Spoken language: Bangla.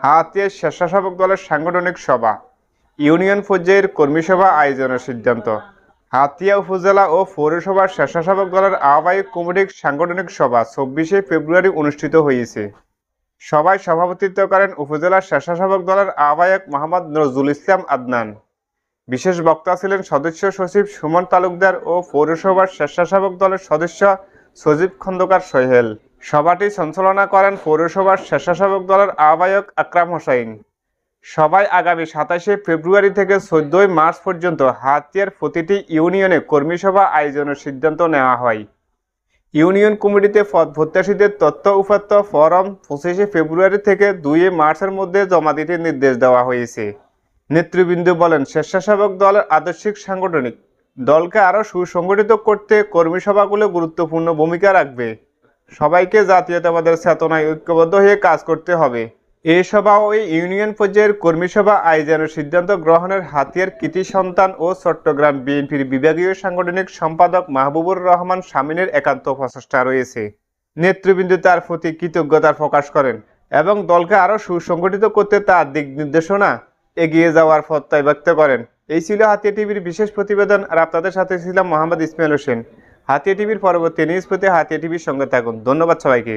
হাতিয়ার স্বেচ্ছাসেবক দলের সাংগঠনিক সভা, ইউনিয়ন পর্যায়ের কর্মী সভা আয়োজনের সিদ্ধান্ত। হাতিয়া উপজেলা ও পৌরসভার স্বেচ্ছাসেবক দলের আহ্বায়ক কমিটির সাংগঠনিক সভা চব্বিশে ফেব্রুয়ারি অনুষ্ঠিত হয়েছে। সভায় সভাপতিত্ব করেন উপজেলা স্বেচ্ছাসেবক দলের আহ্বায়ক মোহাম্মদ নজরুল ইসলাম আদনান। বিশেষ বক্তা ছিলেন সদস্য সচিব সুমন তালুকদার ও পৌরসভার স্বেচ্ছাসেবক দলের সদস্য সজীব খন্দকার সোহেল। সভাটি সঞ্চালনা করেন পৌরসভার স্বেচ্ছাসেবক দলের আহ্বায়ক আকরাম হোসাইন। সবাই আগামী সাতাশে ফেব্রুয়ারি থেকে চোদ্দই মার্চ পর্যন্ত হাতিয়ার প্রতিটি ইউনিয়নে কর্মী সভা আয়োজনের সিদ্ধান্ত নেওয়া হয়। ইউনিয়ন কমিটিতে পদ তথ্য, উপাত্ত, ফরম পঁচিশে ফেব্রুয়ারি থেকে দুই মার্চের মধ্যে জমা দিতে নির্দেশ দেওয়া হয়েছে। নেতৃবৃন্দ বলেন, স্বেচ্ছাসেবক দলের আদর্শিক সাংগঠনিক দলকে আরও সুসংগঠিত করতে কর্মী সভাগুলো গুরুত্বপূর্ণ ভূমিকা রাখবে। সবাইকে জাতীয়তাবাদের চেতনায় ঐক্যবদ্ধ হয়ে কাজ করতে হবে। এই সভা ও ইউনিয়ন পর্যায়ের কর্মী সভা আয়োজনের সিদ্ধান্ত গ্রহণের হাতিয়ার কৃতি সন্তান ও চট্টগ্রাম বিএনপির বিভাগীয় সাংগঠনিক সম্পাদক মাহবুবুর রহমান শামিনের একান্ত প্রচেষ্টা রয়েছে। নেতৃবৃন্দ তার প্রতি কৃতজ্ঞতা প্রকাশ করেন এবং দলকে আরও সুসংগঠিত করতে তার দিক নির্দেশনা এগিয়ে যাওয়ার প্রত্যয় ব্যক্ত করেন। এই ছিল হাতিয়া টিভির বিশেষ প্রতিবেদন, আর আপনাদের সাথে ছিলাম মোহাম্মদ ইসমাইল হোসেন। হাতিয়া টিভির পরবর্তী নিউজ পেতে হাতিয়া টিভির সঙ্গে থাকুন। ধন্যবাদ সবাইকে।